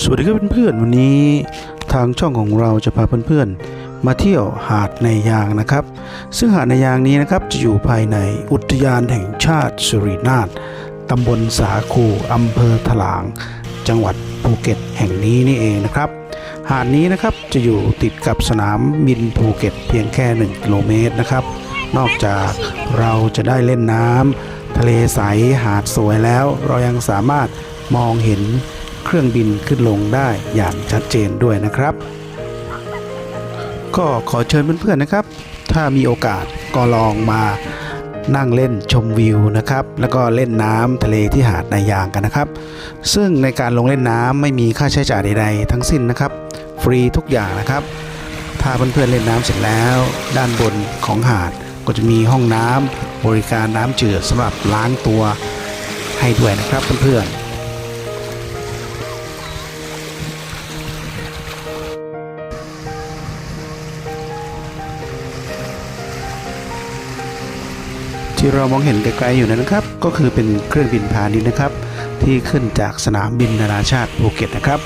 สวัสดีครับเพื่อนๆวันนี้ทางช่องของเราจะพาเพื่อนๆ มาเที่ยวหาดในยางนะครับ ซึ่งหาดในยางนี้นะครับจะอยู่ภายในอุทยานแห่งชาติสุรินาถตำบลสาคูอำเภอถลาง จังหวัดภูเก็ตแห่งนี้นี่เองนะครับ หาดนี้นะครับจะอยู่ติดกับสนามบินภูเก็ตเพียงแค่ 1 กิโลเมตรนะครับ นอกจากเราจะได้เล่นน้ำทะเลใสหาดสวยแล้ว เรายังสามารถมองเห็น เครื่องบินขึ้นลงได้อย่างชัดเจนด้วยนะครับ ก็ขอเชิญเพื่อนๆนะครับ ถ้ามีโอกาสก็ลองมานั่งเล่นชมวิวนะครับ แล้วก็เล่นน้ำทะเลที่หาดนายางกันนะครับ ซึ่งในการลงเล่นน้ำไม่มีค่าใช้จ่ายใดๆ ทั้งสิ้นนะครับ ฟรีทุกอย่างนะครับ ถ้าเพื่อนๆเล่นน้ำเสร็จแล้ว ด้านบนของหาดก็จะมีห้องน้ำบริการน้ำเจือสำหรับล้างตัวให้ด้วยนะครับเพื่อนๆ ที่เรามองเห็นไกลๆอยู่นั้นนะครับ ก็คือเป็นเครื่องบินพาณิชย์นะครับ ที่ขึ้นจากสนามบินนานาชาติภูเก็ตนะครับ